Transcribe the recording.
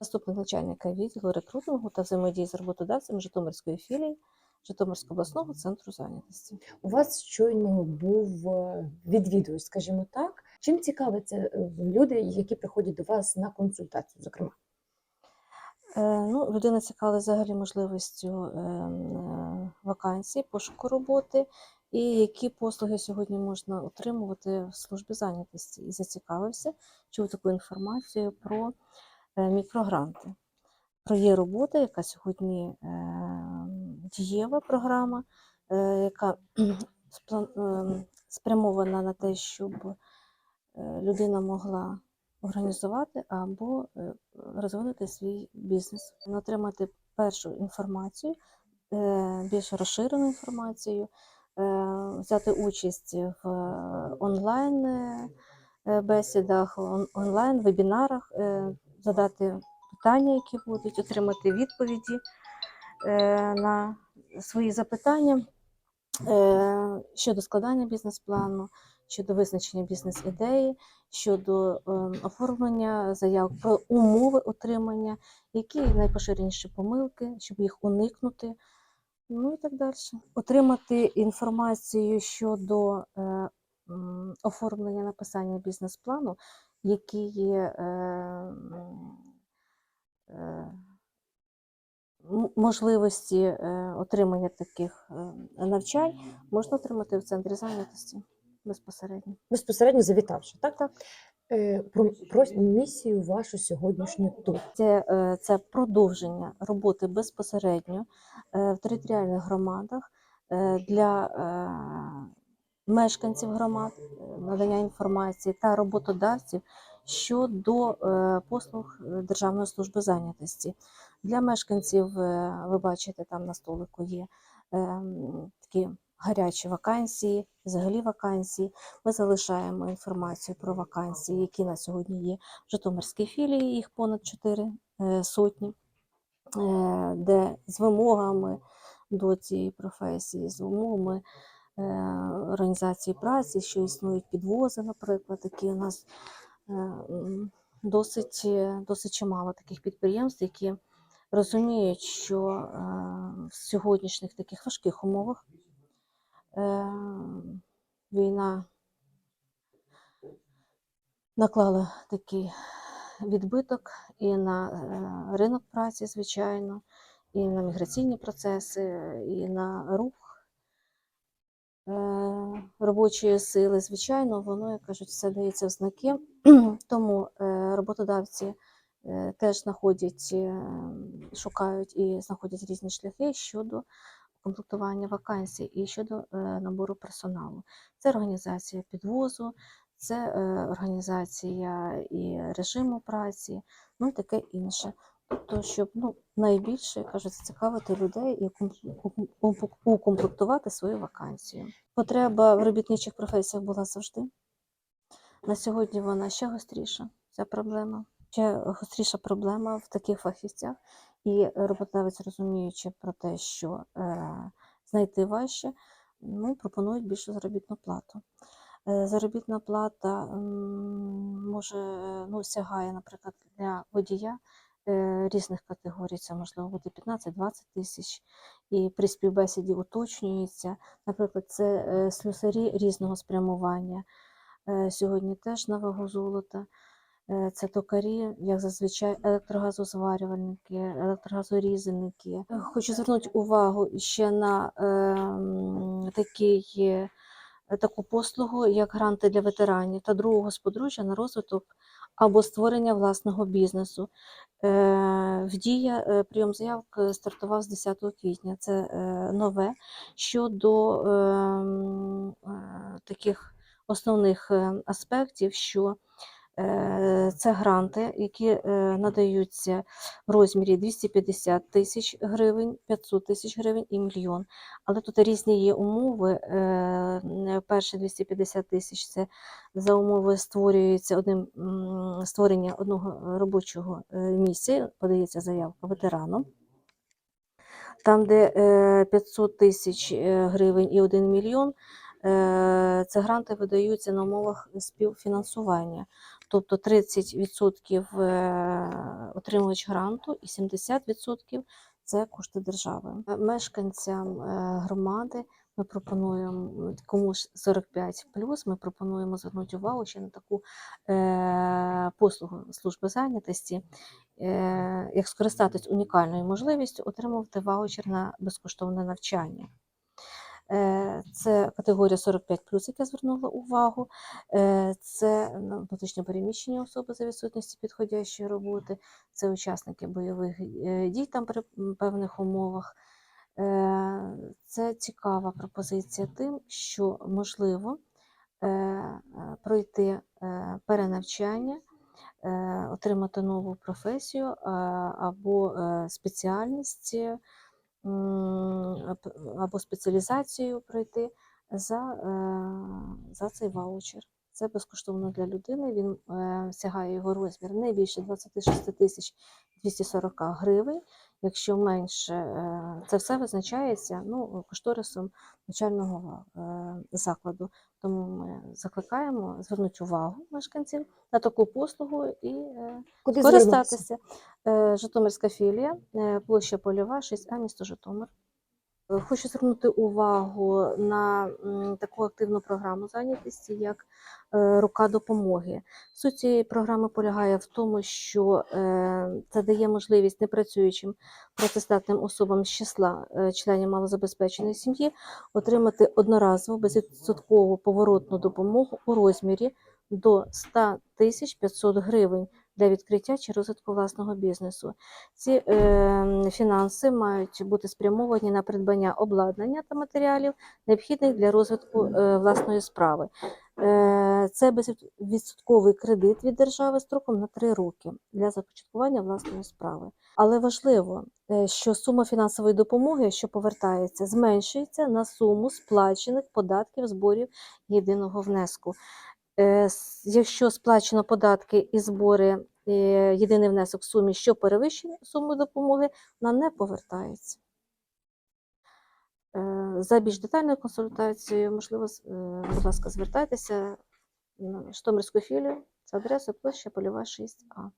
заступник начальника відділу рекрутингу та взаємодії з роботодавцем Житомирської філії Житомирського обласного центру зайнятості. У вас щойно був е, відвідувач, скажімо так. Чим цікавляться е, люди, які приходять до вас на консультацію, зокрема? Е, Ну, людина цікавила взагалі можливістю е, м, е, вакансій, пошуку роботи і які послуги сьогодні можна отримувати в службі зайнятості. І зацікавився, чув таку інформацію про мікрогранти. Про є робота, яка сьогодні е, дієва програма, е, яка е, спрямована на те, щоб е, людина могла організувати або е, розвинути свій бізнес, отримати першу інформацію, е, більш розширену інформацію, е, взяти участь в онлайн е, задати питання, які будуть, отримати відповіді е, на свої запитання е, щодо складання бізнес-плану, щодо визначення бізнес-ідеї, щодо е, оформлення заяв про умови отримання, які найпоширеніші помилки, щоб їх уникнути. Ну і так далі. Отримати інформацію щодо е, оформлення написання бізнес-плану, які є е, е, можливості е, отримання таких е, навчань можна отримати в центрі зайнятості безпосередньо. Безпосередньо завітавши, так? Так. Е, Про, про місію вашу сьогоднішню тут. Це, е, це продовження роботи безпосередньо е, в територіальних громадах е, для е, мешканців громад, е, надання інформації та роботодавців щодо е, послуг е, Державної служби зайнятості. Для мешканців, ви бачите, там на столику є такі гарячі вакансії, взагалі вакансії. Ми залишаємо інформацію про вакансії, які на сьогодні є в Житомирській філії, їх понад 4 сотні, де з вимогами до цієї професії, з вимогами організації праці, що існують підвози, наприклад, які у нас е, досить, е, досить чимало таких підприємств, які розуміють, що е, в сьогоднішніх таких важких умовах е, війна наклала такий відбиток і на е, ринок праці, звичайно, і на міграційні процеси, і на рух е, робочої сили. Звичайно, воно, як кажуть, все дається в знаки. Тому е, роботодавці е, теж знаходять, е, шукають і знаходять різні шляхи щодо комплектування вакансій і щодо е, набору персоналу. Це організація підвозу, це е, організація і режиму праці, ну і таке інше. Тобто, щоб ну, найбільше кажуть, зацікавити людей і ком- ком- ком- укомплектувати свою вакансію. Потреба в робітничих професіях була завжди. На сьогодні вона ще гостріша, ця проблема. Ще гостріша проблема в таких фахівцях, і роботодавець, розуміючи про те, що е, знайти важче, ну, пропонують більшу заробітну плату. Е, Заробітна плата може ну, сягає, наприклад, для водія різних категорій, це можливо бути 15-20 тисяч, і при співбесіді уточнюється. Наприклад, це е, слюсарі різного спрямування. Е, Сьогодні теж на вагу золота. Е, Це токарі, як зазвичай, електрогазозварювальники, електрогазорізальники. Е, Хочу звернути увагу ще на е, м, такий, е, таку послугу, як гранти для ветеранів та другого сподружжя на розвиток або створення власного бізнесу. Е, В дія е, прийом заявок е, стартував з 10 квітня. Це нове щодо е, м, е, таких основних аспектів, що це гранти, які е, надаються в розмірі 250 тисяч гривень, 500 тисяч гривень і мільйон. Але тут різні є умови. Е, м, Перші 250 тисяч це за умови створюється одним створення одного робочого е, місця, подається заявка ветерану. Там, де е, 500 тисяч е, гривень і 1 мільйон, Е, Це гранти видаються на умовах співфінансування. Тобто 30% е, отримувач гранту і 70% це кошти держави. Е, Мешканцям громади ми пропонуємо кому ж 45 ми пропонуємо звернути увагу ще на таку послугу служби зайнятості, як скористатись унікальною можливістю отримувати ваучер на безкоштовне навчання. Е, Це категорія 45 як я звернула увагу. Е, Це ну, внутрішньо переміщені особи за відсутності підходящої роботи, це учасники бойових е, дій там при певних умовах. Це цікава пропозиція тим, що можливо пройти перенавчання, отримати нову професію або спеціальність або спеціалізацію пройти за, е, за цей ваучер. Це безкоштовно для людини. Він е, сягає його розмір не більше 26 тисяч 240 гривень. Якщо менше, е, це все визначається ну, кошторисом навчального е, закладу. Тому ми закликаємо звернути увагу мешканців на таку послугу і Куди? Користатися. Житомирська філія, площа Польова, 6А, місто Житомир. Е, Хочу звернути увагу на таку активну програму зайнятості, як е, рука допомоги. Суть цієї програми полягає в тому, що е, це дає можливість непрацюючим працездатним особам з числа членів малозабезпеченої сім'ї отримати одноразову безвідсоткову поворотну допомогу у розмірі до 100 тисяч 500 гривень для відкриття чи розвитку власного бізнесу. Ці е, фінанси мають бути спрямовані на придбання обладнання та матеріалів, необхідних для розвитку е, власної справи. Е, це безвідсотковий кредит від держави строком на 3 роки для започаткування власної справи. Але важливо, е, що сума фінансової допомоги, що повертається, зменшується на суму сплачених податків зборів єдиного внеску. Е, Якщо сплачено податки і збори, е, єдиний внесок в сумі, що перевищує суму допомоги, вона не повертається. Е, За більш детальною консультацією, можливо, будь ласка, звертайтеся на Штомирську філію за адресою площа Польова 6А.